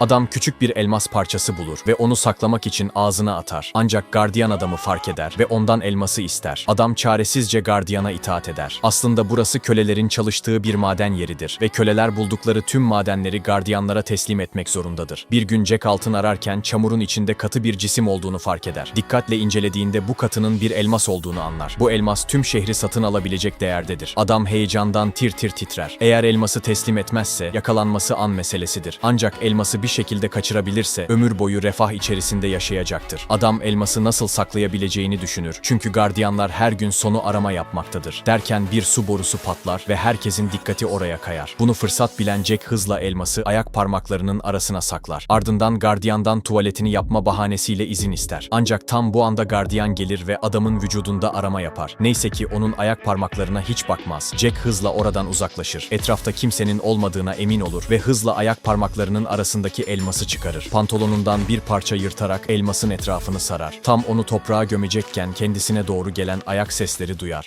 Adam küçük bir elmas parçası bulur ve onu saklamak için ağzına atar. Ancak gardiyan adamı fark eder ve ondan elması ister. Adam çaresizce gardiyana itaat eder. Aslında burası kölelerin çalıştığı bir maden yeridir ve köleler buldukları tüm madenleri gardiyanlara teslim etmek zorundadır. Bir gün Jack altın ararken çamurun içinde katı bir cisim olduğunu fark eder. Dikkatle incelediğinde bu katının bir elmas olduğunu anlar. Bu elmas tüm şehri satın alabilecek değerdedir. Adam heyecandan tir tir titrer. Eğer elması teslim etmezse yakalanması an meselesidir. Ancak elması bir şekilde kaçırabilirse ömür boyu refah içerisinde yaşayacaktır. Adam elması nasıl saklayabileceğini düşünür. Çünkü gardiyanlar her gün sonu arama yapmaktadır. Derken bir su borusu patlar ve herkesin dikkati oraya kayar. Bunu fırsat bilen Jack hızla elması ayak parmaklarının arasına saklar. Ardından gardiyandan tuvaletini yapma bahanesiyle izin ister. Ancak tam bu anda gardiyan gelir ve adamın vücudunda arama yapar. Neyse ki onun ayak parmaklarına hiç bakmaz. Jack hızla oradan uzaklaşır. Etrafta kimsenin olmadığına emin olur ve hızla ayak parmaklarının arasındaki elması çıkarır. Pantolonundan bir parça yırtarak elmasın etrafını sarar. Tam onu toprağa gömecekken kendisine doğru gelen ayak sesleri duyar.